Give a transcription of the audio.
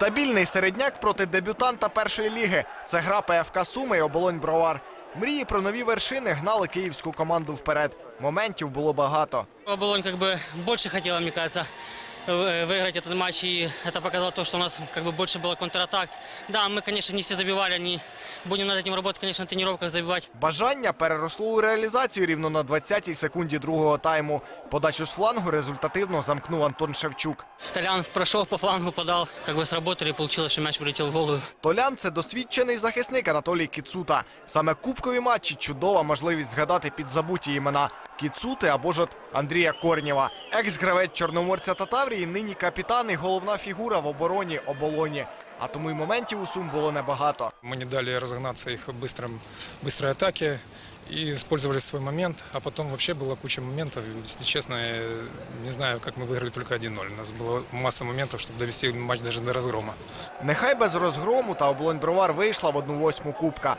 Стабільний середняк проти дебютанта першої ліги. Це гра ПФК Суми і оболонь Бровар. Мрії про нові вершини гнали київську команду вперед. Моментів було багато. Оболонь больше хотела, мне кажется, э, выиграть этот матч, и это показало то, что у нас как бы больше было контратак. Да, мы, конечно, не все забивали, не будем над этим работать, конечно, на тренировках забивать. Бажання переросло у реалізацію рівно на 20-й секунді другого тайму. Подачу з флангу результативно замкнув Антон Шевчук. Толян прошел по флангу, подал, как бы сработали, и получилось, что мяч прилетел в голову. Толян це досвідчений захисник Анатолій Кіцута. Саме кубкові матчі чудова можливість згадати підзабуті імена Кіцути або ж от Андрія Корнєва. Екс-гравець Чорноморця та Таврії нині капітан і головна фігура в обороні оболоні. А тому й моментів у Сум було небагато. Мы не дали разогнаться их быстрым, быстрой атаке и использовали свой момент. А потом вообще была куча моментов. Если честно, я не знаю, как мы выиграли только 1-0. У нас была масса моментов, чтобы довести матч даже до разгрома. Нехай без розгрому та оболонь бровар вийшла в одну восьму кубка.